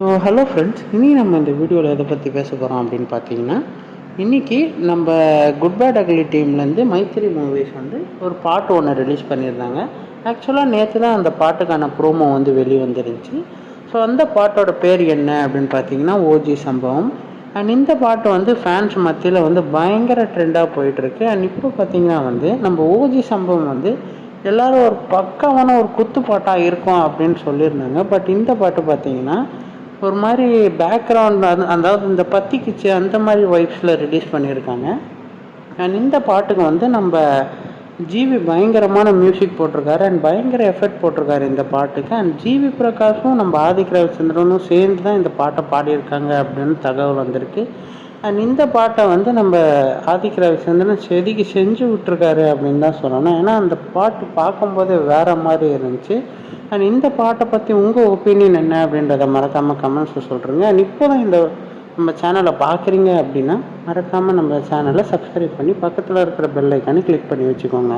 So hello friends இனி நம்ம இந்த வீடியோவில் எதை பற்றி பேச போகிறோம் அப்படின்னு பார்த்தீங்கன்னா இன்றைக்கி நம்ம குட் பேட் அகலி டீம்லேருந்து மைத்திரி மூவிஸ் வந்து ஒரு பாட்டு ஒன்று ரிலீஸ் பண்ணியிருந்தாங்க. ஆக்சுவலாக நேற்று தான் அந்த பாட்டுக்கான ப்ரோமோ வந்து வெளியே வந்துருந்துச்சு ஸோ அந்த பாட்டோட பேர் என்ன அப்படின்னு பார்த்தீங்கன்னா ஓஜி சம்பவம். அண்ட் இந்த பாட்டு வந்து ஃபேன்ஸ் மத்தியில் வந்து பயங்கர ட்ரெண்டாக போயிட்டுருக்கு. அண்ட் இப்போ பார்த்தீங்கன்னா வந்து நம்ம ஓஜி சம்பவம் வந்து எல்லோரும் ஒரு பக்கமான ஒரு குத்து பாட்டாக இருக்கும் அப்படின்னு சொல்லியிருந்தாங்க. பட் இந்த பாட்டு பார்த்தீங்கன்னா ஒரு மாதிரி பேக்ரவுண்ட் அதாவது இந்த பத்திக்குச்சு அந்த மாதிரி வைப்ஸில் ரிலீஸ் பண்ணியிருக்காங்க. அண்ட் இந்த பாட்டுக்கு வந்து நம்ம ஜிவி பயங்கரமான மியூசிக் போட்டிருக்காரு அண்ட் பயங்கர எஃபர்ட் போட்டிருக்காரு இந்த பாட்டுக்கு. அண்ட் ஜிவி பிரகாஷும் நம்ம ஆதிக் ரவிச்சந்திரனும் சேர்ந்து தான் இந்த பாட்டை பாடியிருக்காங்க அப்படின்னு தகவல் வந்திருக்கு. அண்ட் இந்த பாட்டை வந்து நம்ம ஆதிக் ரவிச்சந்திரன் செதுக்கி செஞ்சு விட்டுருக்காரு அப்படின்னு தான் சொல்லணும். ஏன்னா அந்த பாட்டு பார்க்கும்போதே வேற மாதிரி இருந்துச்சு. அண்ட் இந்த பாட்டை பற்றி உங்கள் ஒப்பீனியன் என்ன அப்படின்றத மறக்காமல் கமெண்ட்ஸில் சொல்கிறீங்க அண்ட் இப்போ தான் இந்த நம்ம சேனலை பார்க்குறீங்க அப்படின்னா மறக்காமல் நம்ம சேனலை சப்ஸ்கிரைப் பண்ணி பக்கத்தில் இருக்கிற பெல் ஐக்கானை கிளிக் பண்ணி வச்சுக்கோங்க.